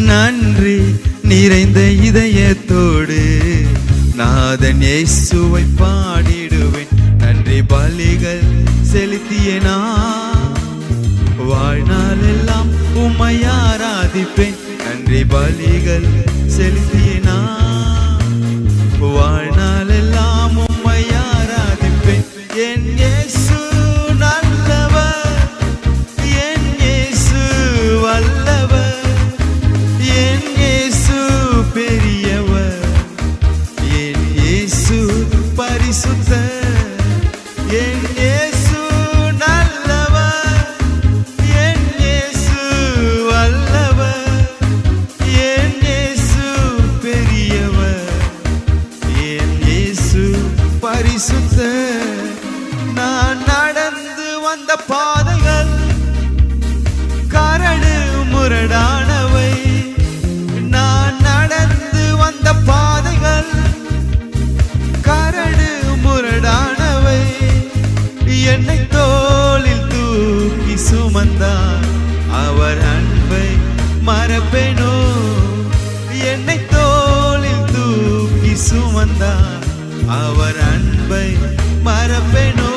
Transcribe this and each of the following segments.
நன்றி நிறைந்த இதயத்தோடு நாதன் இயேசுவை பாடிடுவேன். நன்றி பலிகள் செலுத்தியனா வாழ்நாளெல்லாம் வாழ்நாள் எல்லாம் உம்மை ஆராதிப்பேன். நன்றி பலிகள் செலுத்தியனா வாழ்நாள் பாதைகள் கரடு முரடானவை. நான் நடந்து வந்த பாதைகள் கரடு முரடானவை. என்னை தோளில் தூக்கி சுமந்தார் அவர் அன்பை மறப்பேனோ? என்னை தோளில் தூக்கி சுமந்தார் அவர் அன்பை மறப்பேனோ?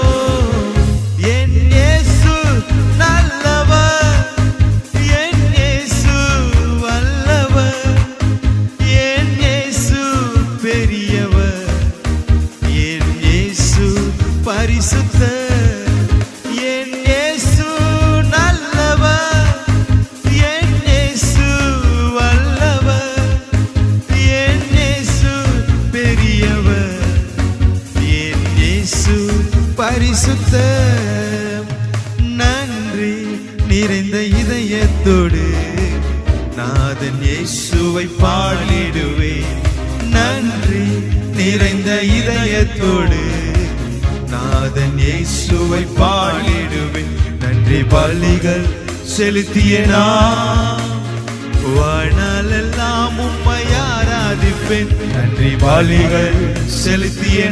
பரிசுத்தர். என் இயேசு நல்லவர். என் இயேசு வல்லவர். என் இயேசு பெரியவர். என் இயேசு பரிசுத்தர். நன்றி நிறைந்த இதயத்தோடு நாதன் இயேசுவை பாடிடுவேன். நன்றி நிறைந்த இதயத்தோடு நாதன் இயேசுவை பாடிடுவேன். நன்றி பலிகள் செலுத்திய நான். வாழ்நாளெல்லாம் உம்மை ஆராதிப்பேன். நன்றி பலிகள் செலுத்திய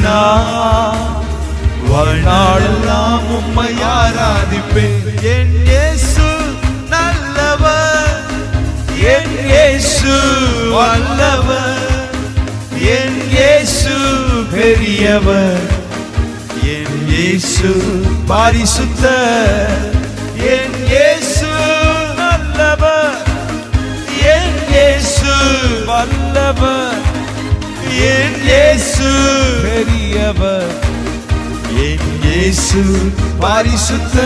வாழ்நாளெல்லாம் உம்மை ஆராதிப்பேன். என் இயேசு நல்லவர். என் இயேசு வல்லவர். என் இயேசு பெரியவர். இயேசு பாரிசுத்த என் இயேசு நல்லவர் என் இயேசு வல்லவர். என் இயேசு பெரியவர். என் இயேசு பாரிசுத்த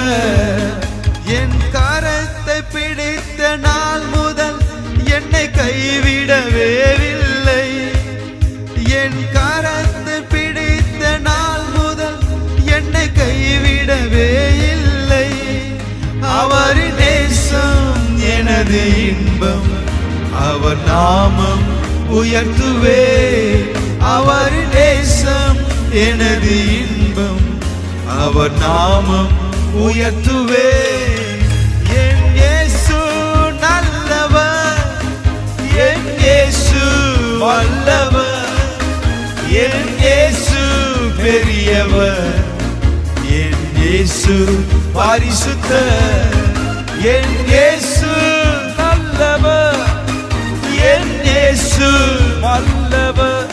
எனது இன்பம் அவர் நாமம் உயர்த்துவே. அவர் நேசம் எனது இன்பம் அவர் நாமம் உயர்த்துவே. என் இயேசு நல்லவர் என் இயேசு வல்லவர். என் இயேசு பெரியவர் என் இயேசு என் இயேசு வல்லவர்.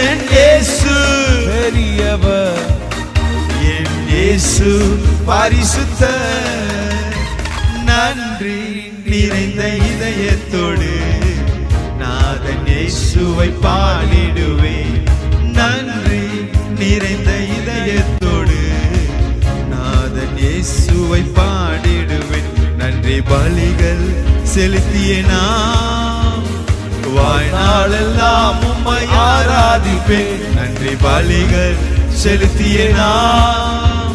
என் இயேசு. பெரியவர். என் இயேசு பரிசுத்தர் நன்றி நிறைந்த இதயத்தோடு நாதன் இயேசுவை பாடிடுவேன். நன்றி நிறைந்த இதயத்தோடு நாதன் இயேசுவை பாடிடுவேன். நன்றி பலிகள் செலுத்திய நாம் நாளெல்லாம் உம்மை ஆராதிப்பேன் நன்றி பலிகள் செலுத்திய நாம்.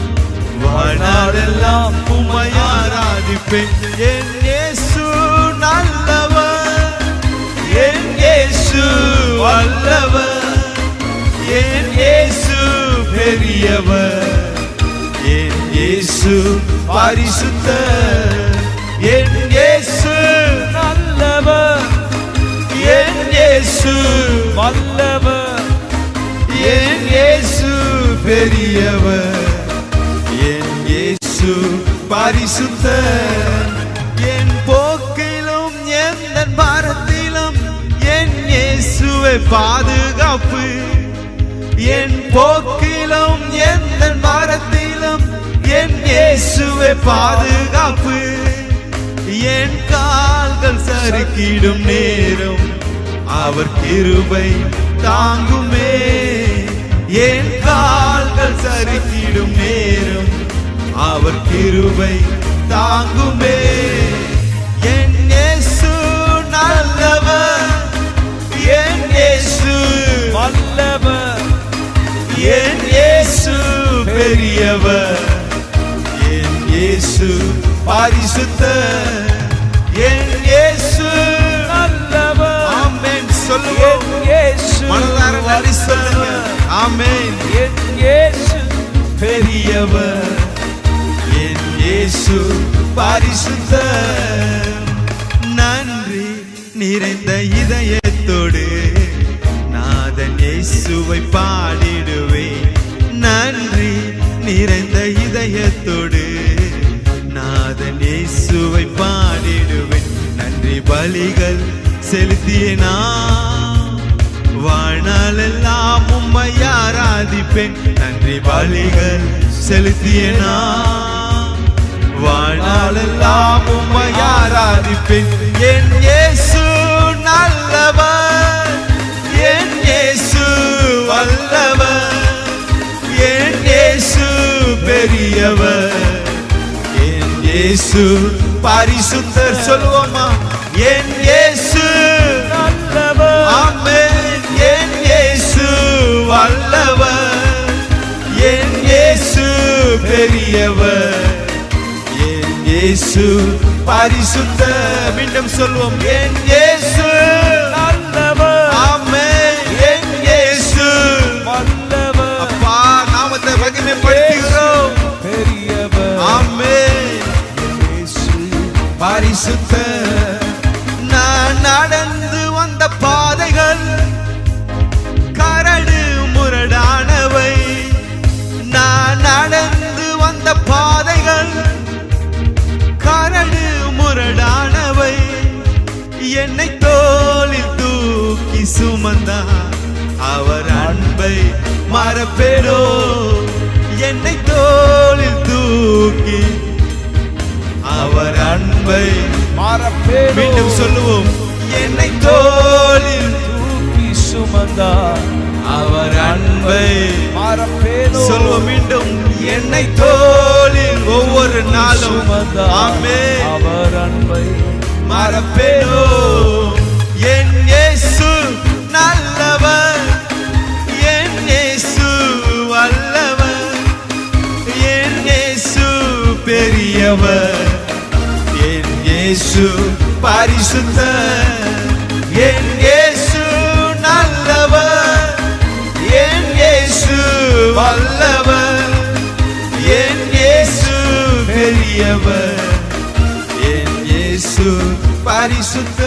வாழ்நாளெல்லாம் உம்மை ஆராதிப்பேன் என் இயேசு நல்லவர். என் இயேசு வல்லவர். என் இயேசு பெரியவர். என் இயேசு பரிசுத்த என் இயேசு வல்லவர். என் இயேசு பெரியவர். என் இயேசு பரிசுத்த என் போக்கிலும் எந்த பாரத்திலும் என் இயேசுவை பாதுகாப்பு. என் போக்கிலும் எந்த பாரத்திலும் என் இயேசுவை பாதுகாப்பு. என் கால்கள் சறுக்கிடும் நேரம் அவர் கிருபை தாங்குமே. என் கால்கள் சறுக்கிடும் நேரம் அவர் கிருபை தாங்குமே. என் இயேசு நல்லவர். என் இயேசு வல்லவர். என் இயேசு பெரியவர். என் இயேசு பரிசுத்த என் சொல்லுவோம். மனதார நன்றி சொல்லுங்க. ஆமென். பெரியவர் என் இயேசு பரிசுத்த. நன்றி நிறைந்த இதயத்தோடு நாதன் இயேசுவை பாடிடுவேன். நன்றி நிறைந்த இதயத்தோடு நாதன் இயேசுவை பாடிடுவேன். நன்றி பலிகள் செலுத்திய நான் வாழ்நாளெல்லாம் உம்மை ஆராதிப்பேன். நன்றி பலிகள் செலுத்திய நான் வாழ்நாளெல்லாம் உம்மை ஆராதிப்பேன். என் இயேசு நல்லவர். என் இயேசு வல்லவர். என் இயேசு பெரியவர். என் இயேசு பரிசுத்தர். சொல்லுவோமா என் இயேசு பெரியவர் என் இயேசு பரிசுத்த மீண்டும் சொல்வோம் என் இயேசு. நல்லவர். ஆமென். என் இயேசு. வல்லவர். அப்பா நாமத்தை மகிமைப்படுத்துகிறோம். பெரியவர். ஆமென். இயேசு பரிசுத்த மறப்பேனோ என்னை தோளில் தூக்கி. அவர் அன்பை மறப்பேனோ மீண்டும் சொல்லுவோம். என்னை தோளில் தூக்கி சுமந்தார். அவர் அன்பை மறப்பேனோ சொல்லுவோம் மீண்டும். என்னை தோளில் ஒவ்வொரு நாளும். ஆமே அவர் அன்பை மறப்பேனோ என் இயேசு நல்லவர். பெரியவர் என் இயேசு பரிசுத்த என் இயேசு நல்லவர் என் இயேசு வல்லவர் என் இயேசு பெரியவர் என் இயேசு பரிசுத்த